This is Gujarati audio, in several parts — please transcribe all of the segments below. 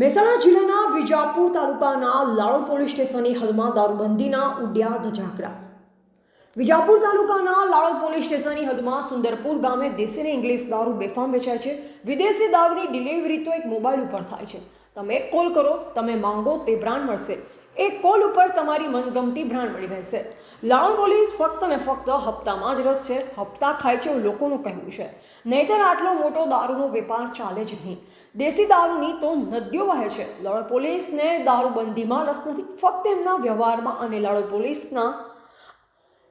મહેસાણા જિલ્લાના વિજાપુર તાલુકાના લાડો પોલીસ સ્ટેશનની હદમાં દારૂબંધીના ઉડ્યા ધજાગરા વિજાપુર તાલુકાના લાડો પોલીસ સ્ટેશનની હદમાં સુંદરપુર ગામે દેશી અને ઇંગ્લિશ દારૂ બેફામ વેચાય છે. વિદેશી દારૂની ડિલિવરી તો એક મોબાઈલ ઉપર થાય છે. તમે એક કોલ કરો, તમે માંગો તે બ્રાન્ડ મળશે. એક કોલ ઉપર તમારી મનગમતી બ્રાન્ડ મળી રહેશે. લાડો પોલીસ ફક્ત ને ફક્ત હપ્તામાં જ રસ છે. હપ્તા ખાય છે એવું લોકોનું કહેવું છે. નહીતર આટલો મોટો દારૂનો વેપાર ચાલે જ નહીં. દેશી દારૂની તો નદીઓ વહે છે. લાડો પોલીસને દારૂબંધીમાં રસ નથી. ફક્ત એમના વ્યવહારમાં અને લાડો પોલીસના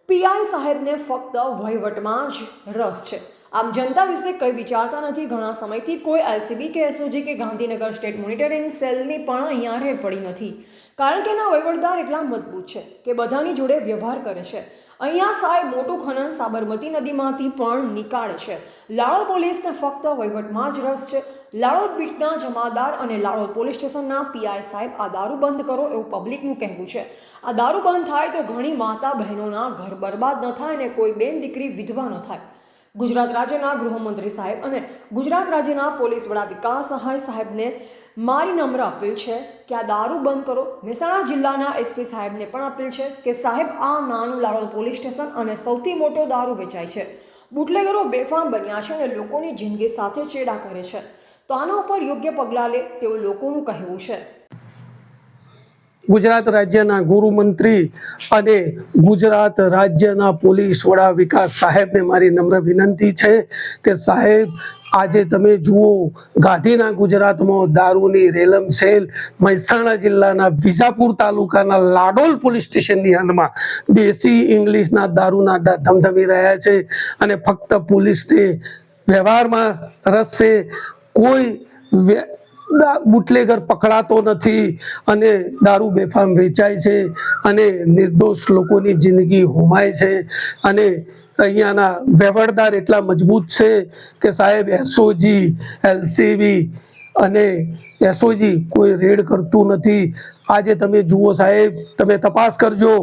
પીઆઈ સાહેબને ફક્ત વહીવટમાં જ રસ છે. આમ જનતા વિશે કંઈ વિચારતા નથી. ઘણા સમયથી કોઈ એલસીબી કે એસઓજી કે ગાંધીનગર સ્ટેટ મોનિટરિંગ સેલની પણ અહીંયા રેડ પડી નથી. કારણ કે એના વહીવટદાર એટલા મજબૂત છે કે બધાની જોડે વ્યવહાર કરે છે. અહીંયા સાહેબ મોટું ખનન સાબરમતી નદીમાંથી પણ નીકાળે છે. લાળો પોલીસને ફક્ત વહીવટમાં જ રસ છે. લાડોદ બીટના જમાદાર અને લાડોદ પોલીસ સ્ટેશનના પીઆઈ સાહેબ, આ દારૂ બંધ કરો એવું પબ્લિકનું કહેવું છે. આ દારૂ બંધ થાય તો ઘણી માતા બહેનોના ઘર બરબાદ ન થાય અને કોઈ બેન દીકરી વિધવા ન થાય. ગુજરાત રાજ્યના ગૃહમંત્રી સાહેબ અને ગુજરાત રાજ્યના પોલીસ વડા વિકાસ સહાય સાહેબને મારી નમ્ર અપીલ છે કે આ દારૂ બંધ કરો. મહેસાણા જિલ્લાના એસપી સાહેબને પણ અપીલ છે કે સાહેબ, આ નાનું લાડોલ પોલીસ સ્ટેશન અને સૌથી મોટો દારૂ વેચાય છે. બુટલેગરો બેફામ બન્યા છે અને લોકોની જિંદગી સાથે ચેડા કરે છે. તો આના ઉપર યોગ્ય પગલાં લે તેવું લોકોનું કહેવું છે. ગુજરાત રાજ્યના ગૃહમંત્રી અને ગુજરાત રાજ્યના પોલીસ વડા વિકાસ સાહેબને મારી નમ્ર વિનંતી છે કે સાહેબ, આજે તમે જુઓ, ગાંધીના ગુજરાતમાં દારૂની રેલમ સેલ મહેસાણા જિલ્લાના વિજાપુર તાલુકાના લાડોલ પોલીસ સ્ટેશનની હદમાં દેશી ઇંગ્લિશના દારૂના ધમધમી રહ્યા છે અને ફક્ત પોલીસને વ્યવહારમાં રસ છે. કોઈ બુટલેગર પકડાતો નથી અને દારૂ બેફામ વેચાય છે અને નિર્દોષ લોકોની જિંદગી હોમાય છે અને અહીંયાના વહીવટદાર એટલા મજબૂત છે કે સાહેબ, એસઓજી, એલસીબી અને એસઓજી કોઈ રેડ કરતું નથી. આજે તમે જુઓ સાહેબ, તમે તપાસ કરજો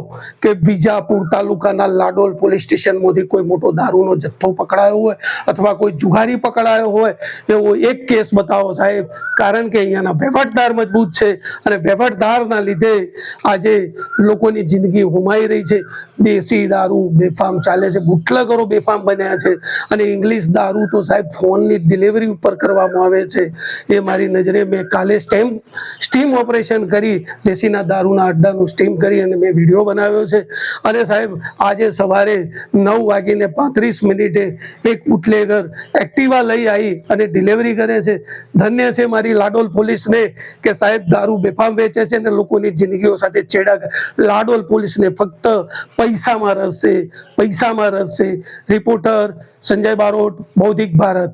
કે બીજાપુર તાલુકાના લાડોલ પોલીસ સ્ટેશનમાંથી કોઈ મોટો દારૂનો જથ્થો પકડાયો હોય અથવા કોઈ જુગારી પકડાયો હોય એવો એક કેસ બતાવો સાહેબ. કારણ કે અહીંયાના વહીવટદાર મજબૂત છે અને વહીવટદારના લીધે આજે લોકોની જિંદગી હુમાઈ રહી છે. દેશી દારૂ બેફામ ચાલે છે બુટલગરો બેફામ બન્યા છે અને ઇંગ્લિશ દારૂ તો સાહેબ ફોનની ડિલિવરી ઉપર કરવામાં આવે છે. એ મારી નજરે મેં કાલે સ્ટેમ સ્ટીમ ઓપરેશન કરી દેશીના દારૂના અડ્ડાનું સ્ટીમ કરી અને મેં વીડિયો બનાવ્યો છે. અને સાહેબ, આજે સવારે નવ વાગીને પાંત્રીસ મિનિટે એક ઉટલેગર એક્ટિવા લઈ આવી અને ડિલિવરી કરે છે. ધન્ય છે મારી લાડોલ પોલીસને કે સાહેબ, દારૂ બેફામ વેચે છે અને લોકોની જિંદગીઓ સાથે છેડા. લાડોલ પોલીસને ફક્ત પૈસામાં રસ છે, પૈસામાં રસ છે. રિપોર્ટર સંજય બારોટ, બૌદ્ધિક ભારત.